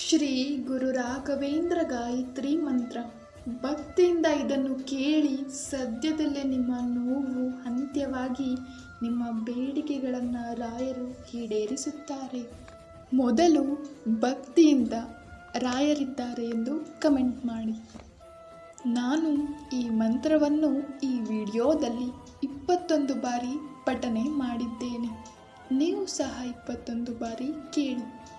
ಶ್ರೀ ಗುರು ರಾಘವೇಂದ್ರ ಗಾಯತ್ರಿ ಮಂತ್ರ. ಭಕ್ತಿಯಿಂದ ಇದನ್ನು ಕೇಳಿ ಸದ್ಯದಲ್ಲೇ ನಿಮ್ಮ ನೋವು ಅಂತ್ಯವಾಗಿ ನಿಮ್ಮ ಬೇಡಿಕೆಗಳನ್ನು ರಾಯರು ಈಡೇರಿಸುತ್ತಾರೆ. ಮೊದಲು ಭಕ್ತಿಯಿಂದ ರಾಯರಿದ್ದಾರೆ ಎಂದು ಕಮೆಂಟ್ ಮಾಡಿ. ನಾನು ಈ ಮಂತ್ರವನ್ನು ಈ ವಿಡಿಯೋದಲ್ಲಿ ಇಪ್ಪತ್ತೊಂದು ಬಾರಿ ಪಠನೆ ಮಾಡಿದ್ದೇನೆ. ನೀವು ಸಹ ಇಪ್ಪತ್ತೊಂದು ಬಾರಿ ಕೇಳಿ.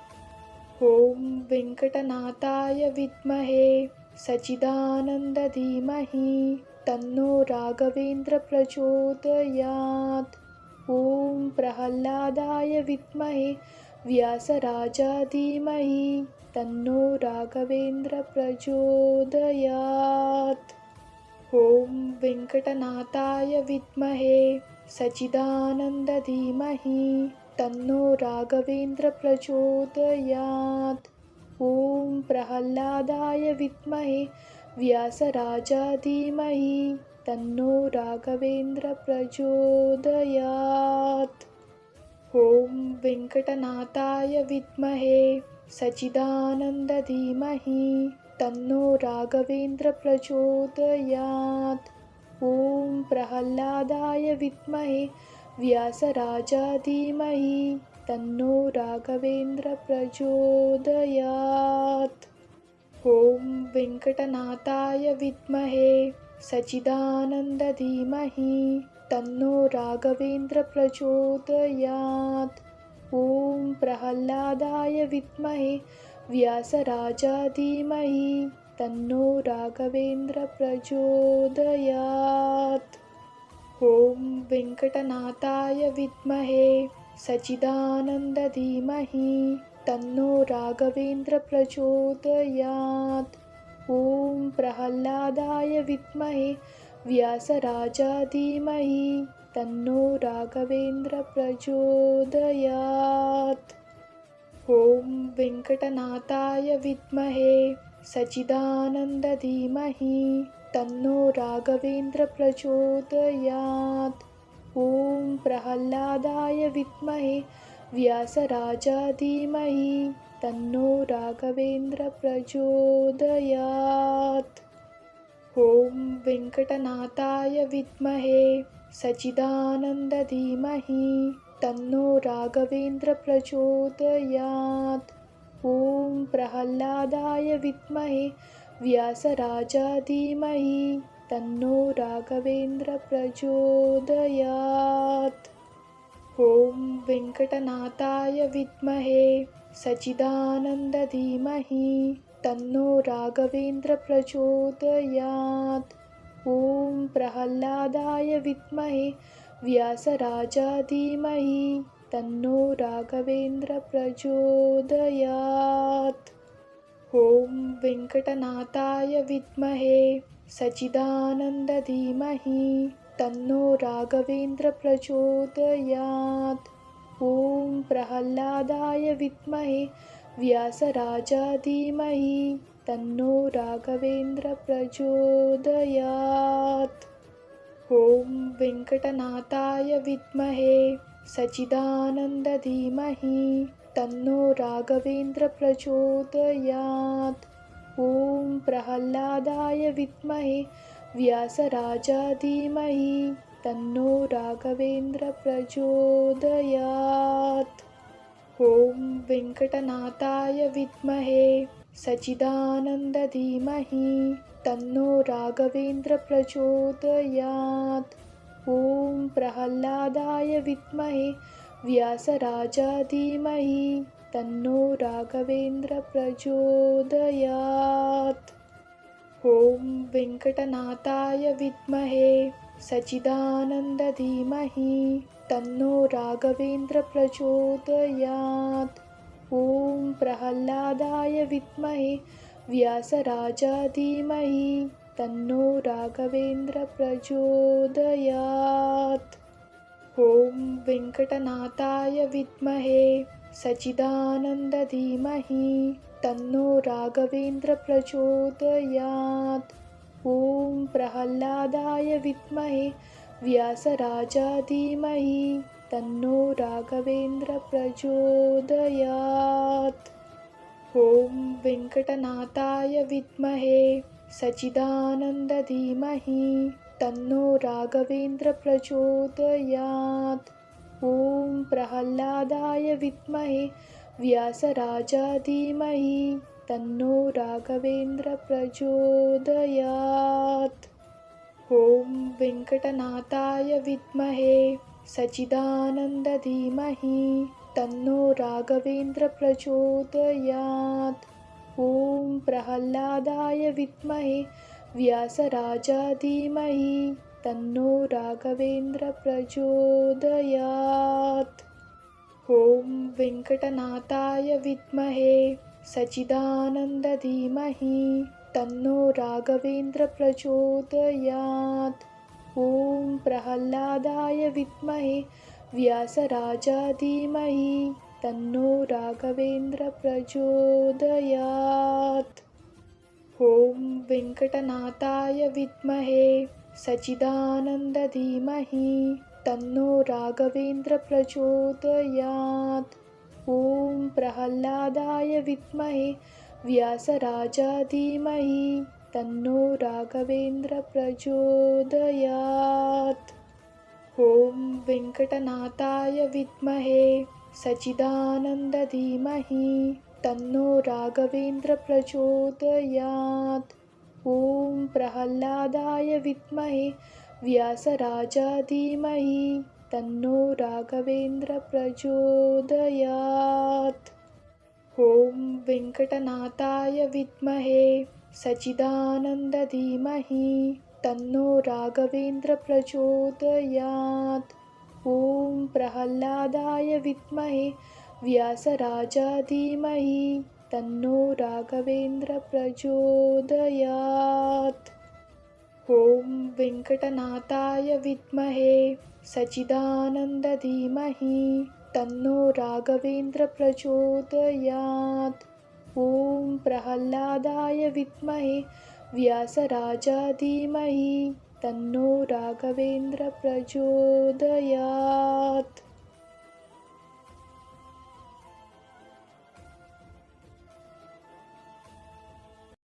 ॐ वेङ्कटनाथाय विद्महे सचिदानन्दधीमहि तन्नो राघवेन्द्रप्रचोदयात्। ॐ प्रह्लादाय विद्महे व्यासराजा धीमहि तन्नो राघवेन्द्रप्रचोदयात्। ॐ वेङ्कटनाथाय विद्महे सचिदानन्दधीमहि तन्नो राघवेन्द्रप्रचोदयात्। ॐ प्रह्लादाय विद्महे व्यासराजा धीमहि तन्नो राघवेन्द्रप्रचोदयात्। ॐ वेङ्कटनाथाय विद्महे सच्चिदानन्दधीमहि तन्नो राघवेन्द्रप्रचोदयात्। ॐ प्रह्लादाय विद्महे व्यासराजा धीमहि तन्नो राघवेन्द्रप्रचोदयात् ॐ वेङ्कटनाथाय विद्महे सचिदानन्दधीमहि तन्नो राघवेन्द्रप्रचोदयात् ॐ प्रह्लादाय विद्महे व्यासराजा धीमहि तन्नो राघवेन्द्रप्रचोदयात् ॐ वेङ्कटनाथाय विद्महे सचिदानन्दधीमहि तन्नो राघवेन्द्रप्रचोदयात्। ॐ प्रह्लादाय विद्महे व्यासराजा धीमहि तन्नो राघवेन्द्रप्रचोदयात्। ॐ वेङ्कटनाथाय विद्महे सचिदानन्दधीमहि तन्नो राघवेन्द्रप्रचोदयात्। ॐ प्रह्लादाय विद्महे व्यासराजा धीमहि तन्नो राघवेन्द्रप्रचोदयात्। ॐ वेङ्कटनाथाय विद्महे सचिदानन्द धीमहि तन्नो राघवेन्द्रप्रचोदयात्। ॐ प्रह्लादाय विद्महे व्यासराजा धीमहि तन्नो राघवेन्द्रप्रचोदयात् ॐ वेङ्कटनाथाय विद्महे सच्चिदानन्दधीमहि तन्नो राघवेन्द्रप्रचोदयात् ॐ प्रह्लादाय विद्महे व्यासराजा धीमहि तन्नो राघवेन्द्रप्रचोदयात् ॐ वेङ्कटनाथाय विद्महे सचिदानन्दधीमहि तन्नो राघवेन्द्रप्रचोदयात्। ॐ प्रह्लादाय विद्महे व्यासराजा धीमहि तन्नो राघवेन्द्रप्रचोदयात्। ॐ वेङ्कटनाथाय विद्महे सचिदानन्दधीमहि तन्नो राघवेन्द्रप्रचोदयात्। ॐ प्रह्लादाय विद्महे व्यासराजा धीमहि तन्नो राघवेन्द्रप्रचोदयात्। ॐ वेङ्कटनाथाय विद्महे सचिदानन्द धीमहि तन्नो राघवेन्द्रप्रचोदयात्। ॐ प्रह्लादाय विद्महे व्यासराजा धीमहि तन्नो राघवेन्द्रप्रचोदयात्। ॐ वेङ्कटनाथाय विद्महे सचिदानन्दधीमहि तन्नो राघवेन्द्रप्रचोदयात्। ॐ प्रह्लादाय विद्महे व्यासराजा धीमहि तन्नो राघवेन्द्रप्रचोदयात्। ॐ वेङ्कटनाथाय विद्महे सचिदानन्दधीमहि तन्नो राघवेन्द्रप्रचोदयात् ॐ प्रह्लादाय विद्महे व्यासराजा धीमहि तन्नो राघवेन्द्रप्रचोदयात् ॐ वेङ्कटनाथाय विद्महे सचिदानन्दधीमहि तन्नो राघवेन्द्रप्रचोदयात्। ॐ प्रह्लादाय विद्महे व्यासराजाधीमहि तन्नो राघवेन्द्रप्रचोदयात्। ॐ वेङ्कटनाथाय विद्महे सचिदानन्दधीमहि तन्नो राघवेन्द्रप्रचोदयात्। ॐ प्रह्लादाय विद्महे व्यासराजाधीमहि तन्नो राघवेन्द्रप्रचोदयात्। ॐ वेङ्कटनाथाय विद्महे सचिदानन्दधीमहि तन्नो राघवेन्द्रप्रचोदयात्। ॐ प्रह्लादाय विद्महे व्यासराजाधीमहि तन्नो राघवेन्द्रप्रचोदयात् ॐ वेङ्कटनाथाय विद्महे सचिदानन्दधीमहि तन्नो राघवेन्द्रप्रचोदयात् ॐ प्रह्लादाय विद्महे व्यासराजाधीमहि तन्नो राघवेन्द्रप्रचोदयात् ॐ वेङ्कटनाथाय विद्महे सचिदानन्दधीमहि तन्नो राघवेन्द्रप्रचोदयात्। ॐ प्रह्लादाय विद्महे व्यासराजाधीमहि तन्नो राघवेन्द्रप्रचोदयात्। ॐ वेङ्कटनाथाय विद्महे सचिदानन्दधीमहि तन्नो राघवेन्द्रप्रचोदयात्। ॐ प्रह्लादाय विद्महे व्यासराजाधीमहि तन्नो राघवेन्द्रप्रचोदयात्। ॐ वेङ्कटनाथाय विद्महे सचिदानन्दधीमहि तन्नो राघवेन्द्रप्रचोदयात्। ॐ प्रह्लादाय विद्महे व्यासराजाधीमहि तन्नो राघवेन्द्रप्रचोदयात्